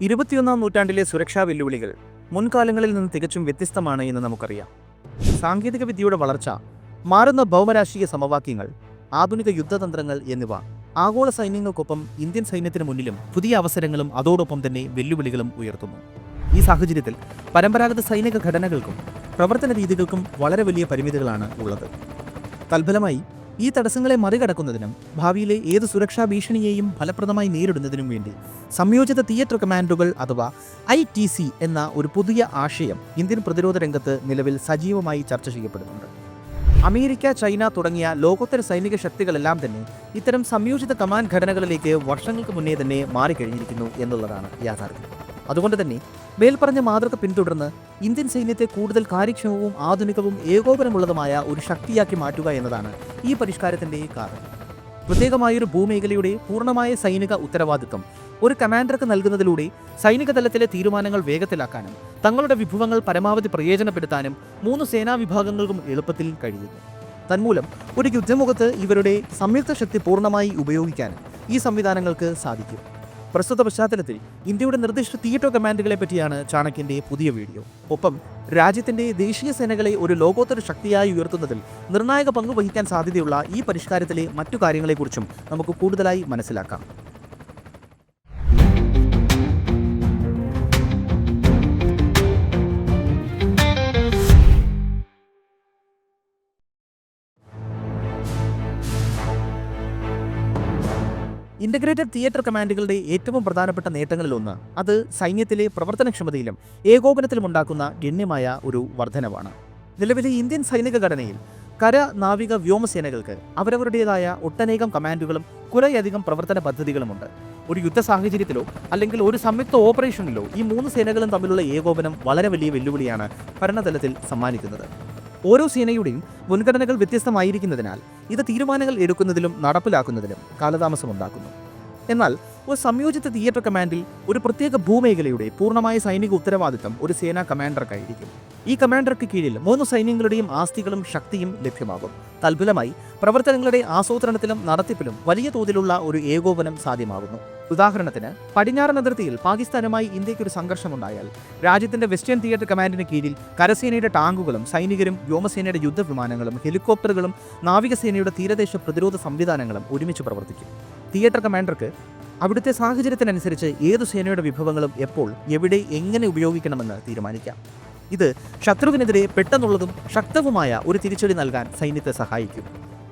ഇരുപത്തിയൊന്നാം നൂറ്റാണ്ടിലെ സുരക്ഷാ വെല്ലുവിളികൾ മുൻകാലങ്ങളിൽ നിന്ന് തികച്ചും വ്യത്യസ്തമാണ് എന്ന് നമുക്കറിയാം. സാങ്കേതിക വിദ്യയുടെ വളർച്ച മാറുന്ന ഭൗമരാഷ്ട്രീയ സമവാക്യങ്ങൾ ആധുനിക യുദ്ധതന്ത്രങ്ങൾ എന്നിവ ആഗോള സൈന്യങ്ങൾക്കൊപ്പം ഇന്ത്യൻ സൈന്യത്തിന് മുന്നിലും പുതിയ അവസരങ്ങളും അതോടൊപ്പം തന്നെ വെല്ലുവിളികളും ഉയർത്തുന്നു. ഈ സാഹചര്യത്തിൽ പരമ്പരാഗത സൈനിക ഘടനകൾക്കും പ്രവർത്തന രീതികൾക്കും വളരെ വലിയ പരിമിതികളാണ് ഉള്ളത്. തൽഫലമായി ഈ തടസ്സങ്ങളെ മറികടക്കുന്നതിനും ഭാവിയിലെ ഏത് സുരക്ഷാ ഭീഷണിയെയും ഫലപ്രദമായി നേരിടുന്നതിനും വേണ്ടി സംയോജിത തിയേറ്റർ കമാൻഡുകൾ അഥവാ ഐ ടി സി എന്ന ഒരു പുതിയ ആശയം ഇന്ത്യൻ പ്രതിരോധ രംഗത്ത് നിലവിൽ സജീവമായി ചർച്ച ചെയ്യപ്പെടുന്നുണ്ട്. അമേരിക്ക ചൈന തുടങ്ങിയ ലോകോത്തര സൈനിക ശക്തികളെല്ലാം തന്നെ ഇത്തരം സംയോജിത കമാൻഡ് ഘടനകളിലേക്ക് വർഷങ്ങൾക്ക് മുന്നേ തന്നെ മാറിക്കഴിഞ്ഞിരിക്കുന്നു എന്നുള്ളതാണ് യാഥാർത്ഥ്യം. അതുകൊണ്ട് തന്നെ മേൽപ്പറഞ്ഞ മാതൃക പിന്തുടർന്ന് ഇന്ത്യൻ സൈന്യത്തെ കൂടുതൽ കാര്യക്ഷമവും ആധുനികവും ഏകോപനമുള്ളതുമായ ഒരു ശക്തിയാക്കി മാറ്റുക എന്നതാണ് ഈ പരിഷ്കാരത്തിന്റെ കാരണം. പ്രത്യേകമായൊരു ഭൂമേഖലയുടെ പൂർണമായ സൈനിക ഉത്തരവാദിത്വം ഒരു കമാൻഡർക്ക് നൽകുന്നതിലൂടെ സൈനിക തലത്തിലെ തീരുമാനങ്ങൾ വേഗത്തിലാക്കാനും തങ്ങളുടെ വിഭവങ്ങൾ പരമാവധി പ്രയോജനപ്പെടുത്താനും മൂന്ന് സേനാ വിഭാഗങ്ങൾക്കും എളുപ്പത്തിൽ കഴിയുന്നു. തന്മൂലം ഒരു യുദ്ധമുഖത്ത് ഇവരുടെ സംയുക്ത ശക്തി പൂർണമായി ഉപയോഗിക്കാനും ഈ സംവിധാനങ്ങൾക്ക് സാധിക്കും. പ്രസ്തുത പശ്ചാത്തലത്തിൽ ഇന്ത്യയുടെ നിർദ്ദിഷ്ട തിയേറ്റർ കമാൻഡുകളെ പറ്റിയാണ് ചാണക്യന്റെ പുതിയ വീഡിയോ. ഒപ്പം രാജ്യത്തിന്റെ ദേശീയ സേനകളെ ഒരു ലോകോത്തര ശക്തിയായി ഉയർത്തുന്നതിൽ നിർണായക പങ്ക് വഹിക്കാൻ സാധ്യതയുള്ള ഈ പരിഷ്കാരത്തിലെ മറ്റു കാര്യങ്ങളെക്കുറിച്ചും നമുക്ക് കൂടുതലായി മനസ്സിലാക്കാം. ഇന്റഗ്രേറ്റഡ് തിയേറ്റർ കമാൻഡുകളുടെ ഏറ്റവും പ്രധാനപ്പെട്ട നേട്ടങ്ങളിലൊന്ന് അത് സൈന്യത്തിലെ പ്രവർത്തനക്ഷമതയിലും ഏകോപനത്തിലും ഉണ്ടാക്കുന്ന ഗണ്യമായ ഒരു വർധനവാണ്. നിലവിലെ ഇന്ത്യൻ സൈനിക ഘടനയിൽ കര നാവിക വ്യോമസേനകൾക്ക് അവരവരുടേതായ ഒട്ടനേകം കമാൻഡുകളും കുറേയധികം പ്രവർത്തന പദ്ധതികളുമുണ്ട്. ഒരു യുദ്ധ സാഹചര്യത്തിലോ അല്ലെങ്കിൽ ഒരു സംയുക്ത ഓപ്പറേഷനിലോ ഈ മൂന്ന് സേനകളും തമ്മിലുള്ള ഏകോപനം വളരെ വലിയ വെല്ലുവിളിയാണ് ഭരണതലത്തിൽ സമ്മാനിക്കുന്നത്. ഓരോ സേനയുടെയും മുൻഗണനകൾ വ്യത്യസ്തമായിരിക്കുന്നതിനാൽ ഇത് തീരുമാനങ്ങൾ എടുക്കുന്നതിലും നടപ്പിലാക്കുന്നതിലും കാലതാമസമുണ്ടാക്കുന്നു. എന്നാൽ ഒരു സംയോജിത തിയേറ്റർ കമാൻഡിൽ ഒരു പ്രത്യേക ഭൂമേഖലയുടെ പൂർണമായ സൈനിക ഉത്തരവാദിത്തം ഒരു സേനാ കമാൻഡർക്കായിരിക്കും. ഈ കമാൻഡർക്ക് കീഴിൽ മൂന്ന് സൈന്യങ്ങളുടെയും ആസ്തികളും ശക്തിയും ലഭ്യമാകും. തൽഫലമായി പ്രവർത്തനങ്ങളുടെ ആസൂത്രണത്തിലും നടത്തിപ്പിലും വലിയ തോതിലുള്ള ഒരു ഏകോപനം സാധ്യമാകുന്നു. ഉദാഹരണത്തിന് പടിഞ്ഞാറൻ അതിർത്തിയിൽ പാകിസ്ഥാനുമായി ഇന്ത്യയ്ക്ക് ഒരു സംഘർഷമുണ്ടായാൽ രാജ്യത്തിന്റെ വെസ്റ്റേൺ തിയേറ്റർ കമാൻഡിന് കീഴിൽ കരസേനയുടെ ടാങ്കുകളും സൈനികരും വ്യോമസേനയുടെ യുദ്ധവിമാനങ്ങളും ഹെലികോപ്റ്ററുകളും നാവികസേനയുടെ തീരദേശ പ്രതിരോധ സംവിധാനങ്ങളും ഒരുമിച്ച് പ്രവർത്തിക്കും. തിയേറ്റർ കമാൻഡർക്ക് അവിടുത്തെ സാഹചര്യത്തിനനുസരിച്ച് ഏതു സേനയുടെ വിഭവങ്ങളും എപ്പോൾ എവിടെ എങ്ങനെ ഉപയോഗിക്കണമെന്ന് തീരുമാനിക്കാം. ഇത് ശത്രുവിനെതിരെ പെട്ടെന്നുള്ളതും ശക്തവുമായ ഒരു തിരിച്ചടി നൽകാൻ സൈന്യത്തെ സഹായിക്കും.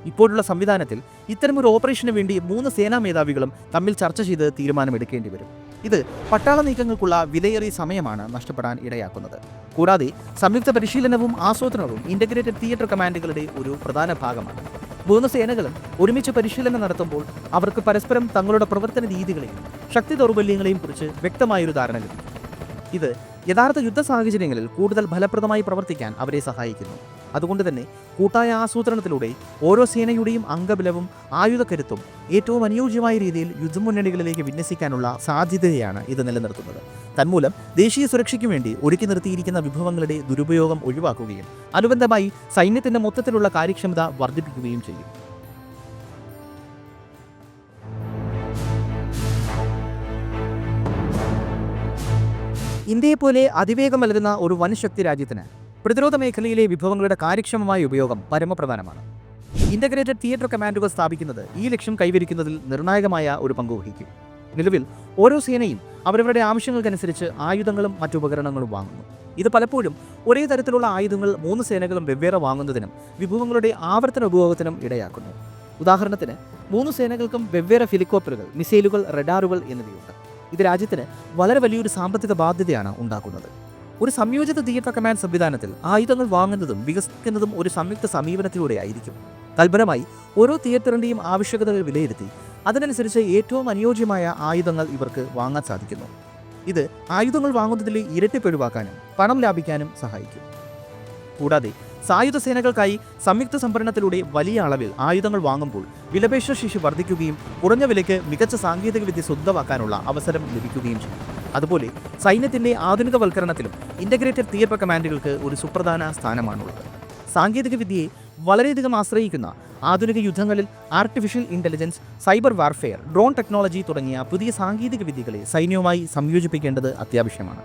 ഇപ്പോഴുള്ള സംവിധാനത്തിൽ ഇത്തരമൊരു ഓപ്പറേഷന് വേണ്ടി മൂന്ന് സേനാ മേധാവികളും തമ്മിൽ ചർച്ച ചെയ്ത് തീരുമാനമെടുക്കേണ്ടി വരും. ഇത് പട്ടാള നീക്കങ്ങൾക്കുള്ള വിലയേറിയ സമയമാണ് നഷ്ടപ്പെടാൻ ഇടയാക്കുന്നത്. കൂടാതെ സംയുക്ത പരിശീലനവും ആസൂത്രണവും ഇന്റഗ്രേറ്റഡ് തിയേറ്റർ കമാൻഡുകളുടെ ഒരു പ്രധാന ഭാഗമാണ്. മൂന്ന് സേനകളും ഒരുമിച്ച് പരിശീലനം നടത്തുമ്പോൾ അവർക്ക് പരസ്പരം തങ്ങളുടെ പ്രവർത്തന രീതികളെയും ശക്തി ദൗർബല്യങ്ങളെയും കുറിച്ച് വ്യക്തമായൊരു ധാരണ ലഭിക്കും. ഇത് യഥാർത്ഥ യുദ്ധ സാഹചര്യങ്ങളിൽ കൂടുതൽ ഫലപ്രദമായി പ്രവർത്തിക്കാൻ അവരെ സഹായിക്കുന്നു. അതുകൊണ്ട് തന്നെ കൂട്ടായ ആസൂത്രണത്തിലൂടെ ഓരോ സേനയുടെയും അംഗബലവും ആയുധക്കരുത്തും ഏറ്റവും അനുയോജ്യമായ രീതിയിൽ യുദ്ധമുന്നണികളിലേക്ക് വിന്യസിക്കാനുള്ള സാധ്യതയാണ് ഇത് നിലനിർത്തുന്നത്. തന്മൂലം ദേശീയ സുരക്ഷയ്ക്ക് വേണ്ടി ഒരുക്കി നിർത്തിയിരിക്കുന്ന വിഭവങ്ങളുടെ ദുരുപയോഗം ഒഴിവാക്കുകയും അനുബന്ധമായി സൈന്യത്തിന്റെ മൊത്തത്തിലുള്ള കാര്യക്ഷമത വർദ്ധിപ്പിക്കുകയും ചെയ്യും. ഇന്ത്യയെപ്പോലെ അതിവേഗം വളരുന്ന ഒരു വൻശക്തി രാജ്യത്തിന് പ്രതിരോധ മേഖലയിലെ വിഭവങ്ങളുടെ കാര്യക്ഷമമായ ഉപയോഗം പരമപ്രധാനമാണ്. ഇന്റഗ്രേറ്റഡ് തിയേറ്റർ കമാൻഡുകൾ സ്ഥാപിക്കുന്നത് ഈ ലക്ഷ്യം കൈവരിക്കുന്നതിൽ നിർണായകമായ ഒരു പങ്ക് വഹിക്കും. നിലവിൽ ഓരോ സേനയും അവരവരുടെ ആവശ്യങ്ങൾക്കനുസരിച്ച് ആയുധങ്ങളും മറ്റു ഉപകരണങ്ങളും വാങ്ങുന്നു. ഇത് പലപ്പോഴും ഒരേ തരത്തിലുള്ള ആയുധങ്ങൾ മൂന്ന് സേനകളും വെവ്വേറെ വാങ്ങുന്നതിനും വിഭവങ്ങളുടെ ആവർത്തന ഉപയോഗത്തിനും ഇടയാക്കുന്നു. ഉദാഹരണത്തിന് മൂന്ന് സേനകൾക്കും വെവ്വേറെ ഹെലികോപ്റ്ററുകൾ മിസൈലുകൾ റഡാറുകൾ എന്നിവയുണ്ട്. ഇത് രാജ്യത്തിന് വളരെ വലിയൊരു സാമ്പത്തിക ബാധ്യതയാണ് ഉണ്ടാക്കുന്നത്. ഒരു സംയോജിത തിയേറ്റർ കമാൻഡ് സംവിധാനത്തിൽ ആയുധങ്ങൾ വാങ്ങുന്നതും വികസിക്കുന്നതും ഒരു സംയുക്ത സമീപനത്തിലൂടെ ആയിരിക്കും തൽപരമായി ഓരോ തിയേറ്ററിന്റെയും ആവശ്യകതകൾ വിലയിരുത്തി അതിനനുസരിച്ച് ഏറ്റവും അനുയോജ്യമായ ആയുധങ്ങൾ ഇവർക്ക് വാങ്ങാൻ സാധിക്കുന്നു. ഇത് ആയുധങ്ങൾ വാങ്ങുന്നതിലെ ഇരട്ടിപ്പ് ഒഴിവാക്കാനും പണം ലാഭിക്കാനും സഹായിക്കും. കൂടാതെ സായുധ സേനകൾക്കായി സംയുക്ത സംഭരണത്തിലൂടെ വലിയ അളവിൽ ആയുധങ്ങൾ വാങ്ങുമ്പോൾ വിലപേശ ശേഷി വർദ്ധിക്കുകയും കുറഞ്ഞ വിലയ്ക്ക് മികച്ച സാങ്കേതികവിദ്യ സ്വന്തമാക്കാനുള്ള അവസരം ലഭിക്കുകയും ചെയ്യും. അതുപോലെ സൈന്യത്തിന്റെ ആധുനികവൽക്കരണത്തിലും ഇന്റഗ്രേറ്റഡ് തിയേറ്റർ കമാൻഡുകൾക്ക് ഒരു സുപ്രധാന സ്ഥാനമാണുള്ളത്. സാങ്കേതികവിദ്യയെ വളരെയധികം ആശ്രയിക്കുന്ന ആധുനിക യുദ്ധങ്ങളിൽ artificial intelligence cyber warfare drone technology തുടങ്ങിയ പുതിയ സാങ്കേതിക വിദ്യകളെ സൈന്യവുമായി സംയോജിപ്പിക്കേണ്ടത് അത്യാവശ്യമാണ്.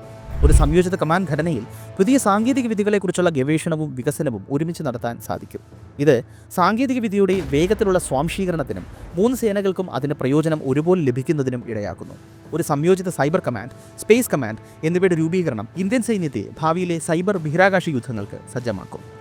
ഒരു സംയോജിത കമാൻഡ് ഘടനയിൽ പുതിയ സാങ്കേതിക വിദ്യകളെക്കുറിച്ചുള്ള ഗവേഷണവും വികസനവും ഒരുമിച്ച് നടത്താൻ സാധിക്കും. ഇത് സാങ്കേതിക വിദ്യയുടെ വേഗത്തിലുള്ള സ്വാംശീകരണത്തിനും മൂന്ന് സേനകൾക്കും അതിന് പ്രയോജനം ഒരുപോലെ ലഭിക്കുന്നതിനും ഇടയാക്കുന്നു. ഒരു സംയോജിത സൈബർ കമാൻഡ് സ്പേസ് കമാൻഡ് എന്നിവയുടെ രൂപീകരണം ഇന്ത്യൻ സൈന്യത്തെ ഭാവിയിലെ സൈബർ ബഹിരാകാശ യുദ്ധങ്ങൾക്ക് സജ്ജമാക്കും.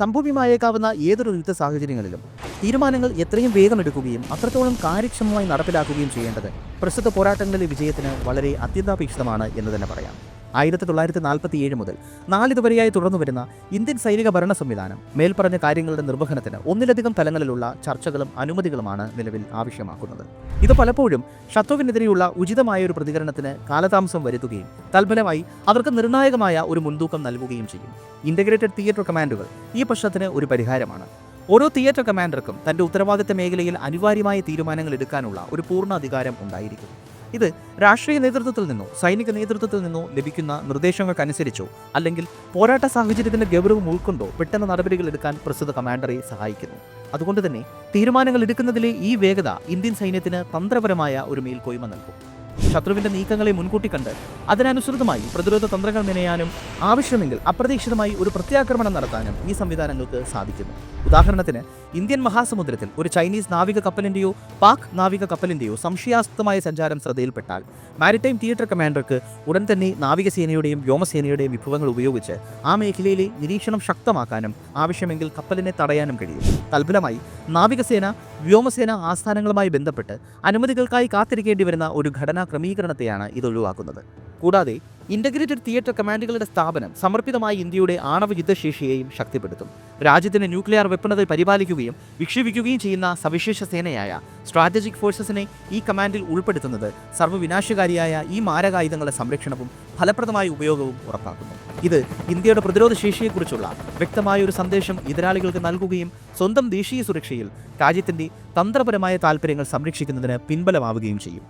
സംഭവ്യമായേക്കാവുന്ന ഏതൊരു യുദ്ധ സാഹചര്യങ്ങളിലും തീരുമാനങ്ങൾ എത്രയും വേഗം എടുക്കുകയും അത്രത്തോളം കാര്യക്ഷമമായി നടപ്പിലാക്കുകയും ചെയ്യേണ്ടത് പ്രസ്തുത പോരാട്ടങ്ങളിലെ വിജയത്തിന് വളരെ അത്യന്താപേക്ഷിതമാണ് എന്ന് തന്നെ പറയാം. ആയിരത്തി തൊള്ളായിരത്തി നാൽപ്പത്തി ഏഴ് മുതൽ നാലിതുവരെയായി തുടർന്നു വരുന്ന ഇന്ത്യൻ സൈനിക ഭരണ സംവിധാനം മേൽപ്പറഞ്ഞ കാര്യങ്ങളുടെ നിർവഹണത്തിന് ഒന്നിലധികം തലങ്ങളിലുള്ള ചർച്ചകളും അനുമതികളുമാണ് നിലവിൽ ആവശ്യമാക്കുന്നത്. ഇത് പലപ്പോഴും ശത്രുവിനെതിരെയുള്ള ഉചിതമായ ഒരു പ്രതികരണത്തിന് കാലതാമസം വരുത്തുകയും തൽഫലമായി അവർക്ക് നിർണായകമായ ഒരു മുൻതൂക്കം നൽകുകയും ചെയ്യും. ഇന്റഗ്രേറ്റഡ് തിയേറ്റർ കമാൻഡുകൾ ഈ പ്രശ്നത്തിന് ഒരു പരിഹാരമാണ്. ഓരോ തിയേറ്റർ കമാൻഡർക്കും തന്റെ ഉത്തരവാദിത്ത മേഖലയിൽ അനിവാര്യമായ തീരുമാനങ്ങൾ എടുക്കാനുള്ള ഒരു പൂർണ അധികാരം ഉണ്ടായിരിക്കും. ഇത് രാഷ്ട്രീയ നേതൃത്വത്തിൽ നിന്നോ സൈനിക നേതൃത്വത്തിൽ നിന്നോ ലഭിക്കുന്ന നിർദ്ദേശങ്ങൾക്കനുസരിച്ചോ അല്ലെങ്കിൽ പോരാട്ട സാഹചര്യത്തിന്റെ ഗൗരവം ഉൾക്കൊണ്ടോ പെട്ടെന്ന് നടപടികൾ എടുക്കാൻ പ്രസ്തുത കമാൻഡറെ സഹായിക്കുന്നു. അതുകൊണ്ട് തന്നെ തീരുമാനങ്ങൾ എടുക്കുന്നതിലെ ഈ വേഗത ഇന്ത്യൻ സൈന്യത്തിന് തന്ത്രപരമായ ഒരു മേൽക്കോയ്മ നൽകും. ശത്രുവിന്റെ നീക്കങ്ങളെ മുൻകൂട്ടി കണ്ട് അതിനനുസൃതമായി പ്രതിരോധ തന്ത്രങ്ങൾ മെനയാനും ആവശ്യമെങ്കിൽ അപ്രതീക്ഷിതമായി ഒരു പ്രത്യാക്രമണം നടത്താനും ഈ സംവിധാനങ്ങൾക്ക് സാധിക്കുന്നു. ഉദാഹരണത്തിന് ഇന്ത്യൻ മഹാസമുദ്രത്തിൽ ഒരു ചൈനീസ് നാവിക കപ്പലിന്റെയോ പാക് നാവിക കപ്പലിന്റെയോ സംശയാസ്പദമായ സഞ്ചാരം ശ്രദ്ധയിൽപ്പെട്ടാൽ മാരിടൈം തിയേറ്റർ കമാൻഡർക്ക് ഉടൻ തന്നെ നാവികസേനയുടെയും വ്യോമസേനയുടെയും വിഭവങ്ങൾ ഉപയോഗിച്ച് ആ മേഖലയിലെ നിരീക്ഷണം ശക്തമാക്കാനും ആവശ്യമെങ്കിൽ കപ്പലിനെ തടയാനും കഴിയും. തൽഫലമായി നാവികസേന വ്യോമസേന ആസ്ഥാനങ്ങളുമായി ബന്ധപ്പെട്ട് അനുമതികൾക്കായി കാത്തിരിക്കേണ്ടി വരുന്ന ഒരു ഘടനാ ക്രമീകരണത്തെയാണ് ഇത് ഒഴിവാക്കുന്നത്. കൂടാതെ ഇന്റഗ്രേറ്റഡ് തിയേറ്റർ കമാൻഡുകളുടെ സ്ഥാപനം സമർപ്പിതമായി ഇന്ത്യയുടെ ആണവ യുദ്ധശേഷിയെയും ശക്തിപ്പെടുത്തും. രാജ്യത്തിന്റെ ന്യൂക്ലിയർ വെപ്പണത പരിപാലിക്കുകയും വിക്ഷേപിക്കുകയും ചെയ്യുന്ന സവിശേഷ സേനയായ സ്ട്രാറ്റജിക് ഫോഴ്സസിനെ ഈ കമാൻഡിൽ ഉൾപ്പെടുത്തുന്നത് സർവവിനാശകാരിയായ ഈ മാരകായുധങ്ങളുടെ സംരക്ഷണവും ഫലപ്രദമായ ഉപയോഗവും ഉറപ്പാക്കുന്നു. ഇത് ഇന്ത്യയുടെ പ്രതിരോധ ശേഷിയെക്കുറിച്ചുള്ള വ്യക്തമായ ഒരു സന്ദേശം എതിരാളികൾക്ക് നൽകുകയും സ്വന്തം ദേശീയ സുരക്ഷയിൽ രാജ്യത്തിന്റെ തന്ത്രപരമായ താൽപ്പര്യങ്ങൾ സംരക്ഷിക്കുന്നതിന് പിൻബലമാവുകയും ചെയ്യും.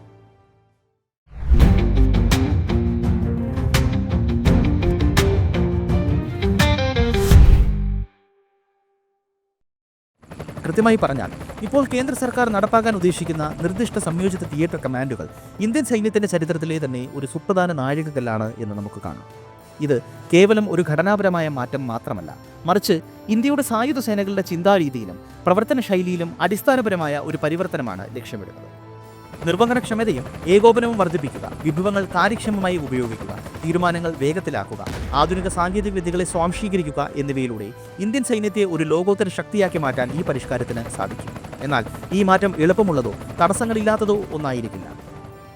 കൃത്യമായി പറഞ്ഞാൽ ഇപ്പോൾ കേന്ദ്ര സർക്കാർ നടപ്പാക്കാൻ ഉദ്ദേശിക്കുന്ന നിർദ്ദിഷ്ട സംയോജിത തിയേറ്റർ കമാൻഡുകൾ ഇന്ത്യൻ സൈന്യത്തിന്റെ ചരിത്രത്തിലെ തന്നെ ഒരു സുപ്രധാന നാഴികക്കല്ലാണ് എന്ന് നമുക്ക് കാണാം. ഇത് കേവലം ഒരു ഘടനാപരമായ മാറ്റം മാത്രമല്ല മറിച്ച് ഇന്ത്യയുടെ സായുധ സേനകളുടെ ചിന്താരീതിയിലും പ്രവർത്തന ശൈലിയിലും അടിസ്ഥാനപരമായ ഒരു പരിവർത്തനമാണ് ലക്ഷ്യമിടുന്നത്. നിർവഹണക്ഷമതയും ഏകോപനവും വർദ്ധിപ്പിക്കുക വിഭവങ്ങൾ കാര്യക്ഷമമായി ഉപയോഗിക്കുക തീരുമാനങ്ങൾ വേഗത്തിലാക്കുക ആധുനിക സാങ്കേതിക വിദ്യകളെ സ്വാംശീകരിക്കുക എന്നിവയിലൂടെ ഇന്ത്യൻ സൈന്യത്തെ ഒരു ലോകോത്തര ശക്തിയാക്കി മാറ്റാൻ ഈ പരിഷ്കാരത്തിന് സാധിക്കും. എന്നാൽ ഈ മാറ്റം എളുപ്പമുള്ളതോ തടസ്സങ്ങളില്ലാത്തതോ ഒന്നായിരിക്കില്ല.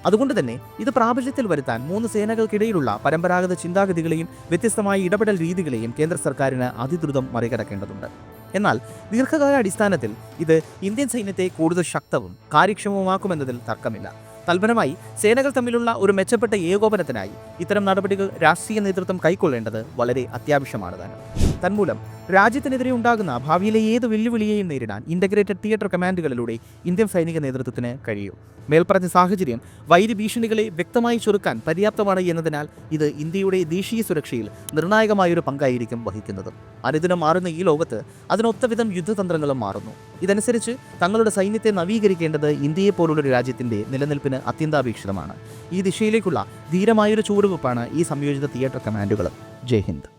അതുകൊണ്ട് തന്നെ ഇത് പ്രാബല്യത്തിൽ വരുത്താൻ മൂന്ന് സേനകൾക്കിടയിലുള്ള പരമ്പരാഗത ചിന്താഗതികളെയും വ്യത്യസ്തമായ ഇടപെടൽ രീതികളെയും കേന്ദ്ര സർക്കാരിന് അതിദ്രുതം മറികടക്കേണ്ടതുണ്ട്. എന്നാൽ ദീർഘകാല അടിസ്ഥാനത്തിൽ ഇത് ഇന്ത്യൻ സൈന്യത്തെ കൂടുതൽ ശക്തവും കാര്യക്ഷമവുമാക്കുമെന്നതിൽ തർക്കമില്ല. തൽഫലമായി സേനകൾ തമ്മിലുള്ള ഒരു മെച്ചപ്പെട്ട ഏകോപനത്തിനായി ഇത്തരം നടപടികൾ രാഷ്ട്രീയ നേതൃത്വം കൈക്കൊള്ളേണ്ടത് വളരെ അത്യാവശ്യമാണ് താനും തന്മൂലം. രാജ്യത്തിനെതിരെ ഉണ്ടാകുന്ന ഭാവിയിലെ ഏത് വെല്ലുവിളിയെയും നേരിടാൻ ഇന്റഗ്രേറ്റഡ് തിയേറ്റർ കമാൻഡുകളിലൂടെ ഇന്ത്യൻ സൈനിക നേതൃത്വത്തിന് കഴിയും. മേൽപ്പറഞ്ഞ സാഹചര്യം വൈദ്യ ഭീഷണികളെ വ്യക്തമായി ചുരുക്കാൻ പര്യാപ്തമാണ് എന്നതിനാൽ ഇത് ഇന്ത്യയുടെ ദേശീയ സുരക്ഷയിൽ നിർണായകമായൊരു പങ്കായിരിക്കും വഹിക്കുന്നത്. അനുദിനം മാറുന്ന ഈ ലോകത്ത് അതിനൊത്തവിധം യുദ്ധതന്ത്രങ്ങളും മാറുന്നു. ഇതനുസരിച്ച് തങ്ങളുടെ സൈന്യത്തെ നവീകരിക്കേണ്ടത് ഇന്ത്യയെ പോലുള്ളൊരു രാജ്യത്തിന്റെ നിലനിൽപ്പിന് അത്യന്താപേക്ഷിതമാണ്. ഈ ദിശയിലേക്കുള്ള ധീരമായൊരു ചുവടുവെപ്പാണ് ഈ സംയോജിത തിയേറ്റർ കമാൻഡുകൾ ജയ് ഹിന്ദ്.